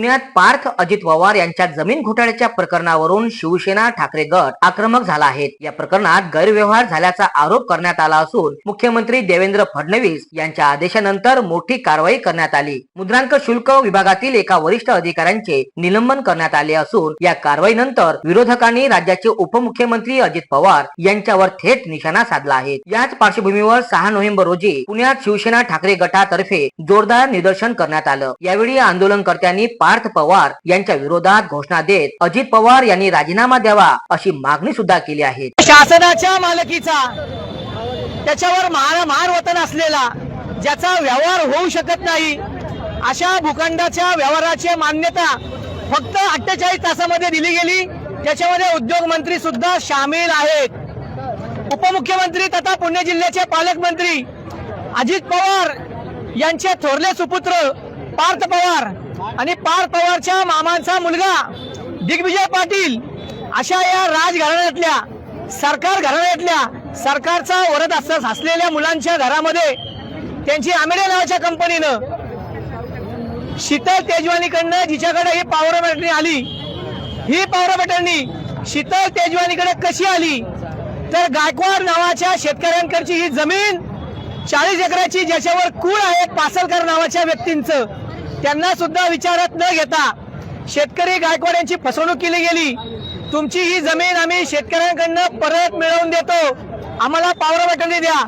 पुण्यात पार्थ अजित पवार यांच्या जमीन घोटाळ्याच्या प्रकरणावरून शिवसेना ठाकरे गट आक्रमक झाला आहे. या प्रकरणात गैरव्यवहार झाल्याचा आरोप करण्यात आला असून मुख्यमंत्री देवेंद्र फडणवीस यांच्या आदेशानंतर मोठी कारवाई करण्यात आली. मुद्रांक शुल्क विभागातील एका वरिष्ठ अधिकाऱ्यांचे निलंबन करण्यात आले असून या कारवाईनंतर विरोधकांनी राज्याचे उपमुख्यमंत्री अजित पवार यांच्यावर थेट निशाणा साधला आहे. याच पार्श्वभूमीवर सहा नोव्हेंबर रोजी पुण्यात शिवसेना ठाकरे गटातर्फे जोरदार निदर्शन करण्यात आलं. यावेळी आंदोलनकर्त्यांनी पार्थ पवार यांच्या विरोधात घोषणा देत अजित पवार यांनी राजीनामा द्यावा अशी मागणी सुद्धा केली आहे. शासनाच्या मालकीचा त्याच्यावर महार महार वतन असलेला ज्याचा व्यवहार होऊ शकत नाही अशा भूखंडाच्या व्यवहाराची मान्यता फक्त अठ्ठेचाळीस तासामध्ये दिली गेली. त्याच्यामध्ये उद्योग मंत्री सुद्धा सामील आहेत. उपमुख्यमंत्री तथा पुणे जिल्ह्याचे पालकमंत्री अजित पवार यांचे थोरले सुपुत्र पार्थ पवार आणि पार्थ पवारच्या मामांचा मुलगा दिग्विजय पाटील अशा या राजघराण्यातल्या सरकार घराण्यातल्या सरकारचा वरद असं असलेल्या मुलांच्या घरामध्ये त्यांची आमेडे नावाच्या कंपनीनं शीतल तेजवानीकडनं जिच्याकडे ही पावर बॅटरी आली ही पावर बॅटरी शीतल तेजवानीकडे कशी आली तर गायकवाड नावाच्या शेतकऱ्यांकडची ही जमीन चाळीस एकराची ज्याच्यावर कुळ आहे पासलकर नावाच्या व्यक्तींचं. त्यांना सुद्धा विचारात न घेता शेतकरी गायकवाड यांची फसवणूक केली गेली. तुमची ही जमीन आम्ही शेतकऱ्यांकडनं परत मिळवून देतो. आम्हाला पॉवर बटन द्या.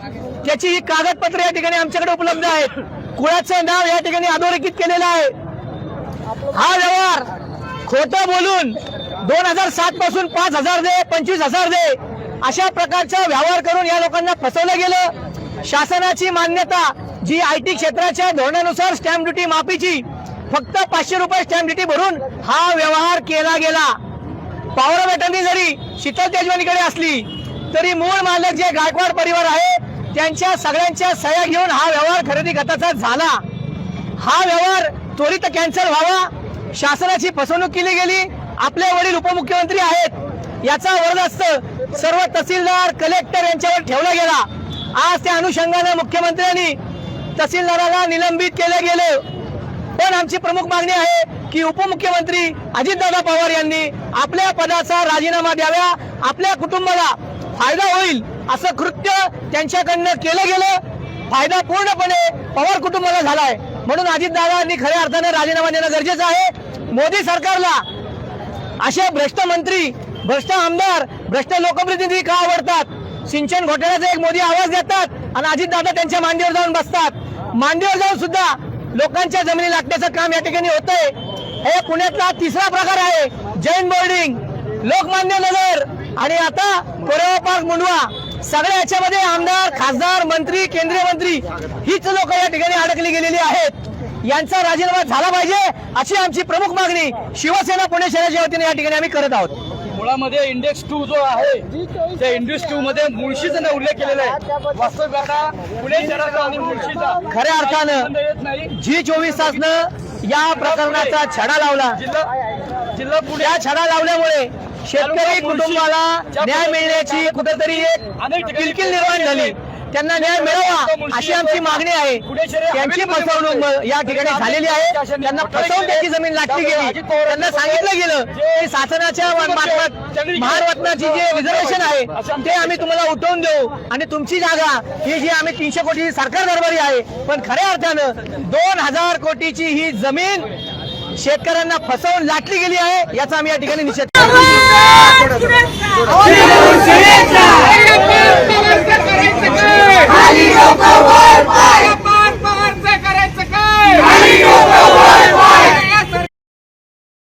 त्याची ही कागदपत्रे या ठिकाणी आमच्याकडे उपलब्ध आहेत. कुळाचं नाव या ठिकाणी अधोरेखित केलेलं आहे. हा व्यवहार खोट बोलून दोन हजार सात पासून पाच हजार दे पंचवीस हजार दे अशा प्रकारचा व्यवहार करून या लोकांना फसवलं गेलं. शासनाची मान्यता जी आय टी क्षेत्राच्या धोरणानुसार स्टॅम्प ड्युटी माफीची फक्त पाचशे रुपये स्टॅम्प ड्युटी भरून हा व्यवहार केला गेला. पॉवर बॅटर्नी जरी शीतल तेजवानीकडे असली तरी मूळ मालक जे गायकवाड परिवार आहे त्यांच्या सगळ्यांच्या सह्या घेऊन हा व्यवहार खरेदी गटाचा झाला. हा व्यवहार त्वरित कॅन्सल व्हावा. शासनाची फसवणूक केली गेली. आपले वडील उपमुख्यमंत्री आहेत. याचा वरदस्त सर्व तहसीलदार कलेक्टर यांच्यावर ठेवला गेला. आज त्या अनुषंगाने मुख्यमंत्र्यांनी तहसीलदाराला निलंबित केलं गेलं. पण आमची प्रमुख मागणी आहे की उपमुख्यमंत्री अजितदादा पवार यांनी आपल्या पदाचा राजीनामा द्यावा. आपल्या कुटुंबाला फायदा होईल असं कृत्य त्यांच्याकडनं केलं गेलं. फायदा पूर्णपणे पवार कुटुंबाला झालाय. म्हणून अजितदादांनी खऱ्या अर्थाने राजीनामा देणं गरजेचं आहे. मोदी सरकारला असे भ्रष्ट मंत्री भ्रष्ट आमदार भ्रष्ट लोकप्रतिनिधी का आवडतात? सिंचन घोटाळ्याचा एक मोदी आवाज देतात. आणि अजितदादा त्यांच्या मांडीवर जाऊन बसतात. मांडीवर जाऊन सुद्धा लोकांच्या जमिनी लागण्याचं काम या ठिकाणी होतंय. हे पुण्यातला तिसरा प्रकार आहे जैन बोर्डिंग. लोकमान्य नगर. आणि आता कोरेवा पार्क मुंडवा. सगळ्या याच्यामध्ये आमदार खासदार मंत्री केंद्रीय मंत्री हीच लोक या ठिकाणी अडकली गेलेली आहेत. यांचा राजीनामा झाला पाहिजे अशी आमची प्रमुख मागणी शिवसेना पुणे शहराच्या वतीने या ठिकाणी आम्ही करत आहोत. मुळामध्ये इंडेक्स टू जो आहे त्या इंडेक्स टू मध्ये मुळशीचा उल्लेख केलेला आहे. वास्तविक आता पुणे शहराचा आणि मुळशीचा. खऱ्या अर्थानं जी चोवीस तासनं या प्रकरणाचा छडा लावला. जिल्हा पुणे. त्या छडा लावल्यामुळे शेतकरी कुटुंबाला न्याय मिळण्याची कुठेतरी एक किलकिल निर्माण झाली. त्यांना न्याय मिळावा अशी आमची मागणी आहे. त्यांची फसवणूक या ठिकाणी झालेली आहे. त्यांना फसवून त्याची जमीन लागली गेली. त्यांना सांगितलं गेलं. की शासनाच्या मार्फत महारत्नाची जे रिझर्वेशन आहे ते आम्ही तुम्हाला उठवून देऊ. आणि तुमची जागा ही जी आम्ही तीनशे कोटी सरकार दरबारी आहे पण खऱ्या अर्थानं दोन हजार कोटीची ही जमीन शेतकऱ्यांना फसवून लाटली गेली आहे याचा आम्ही या ठिकाणी निषेध करतो. Chakawal Pai!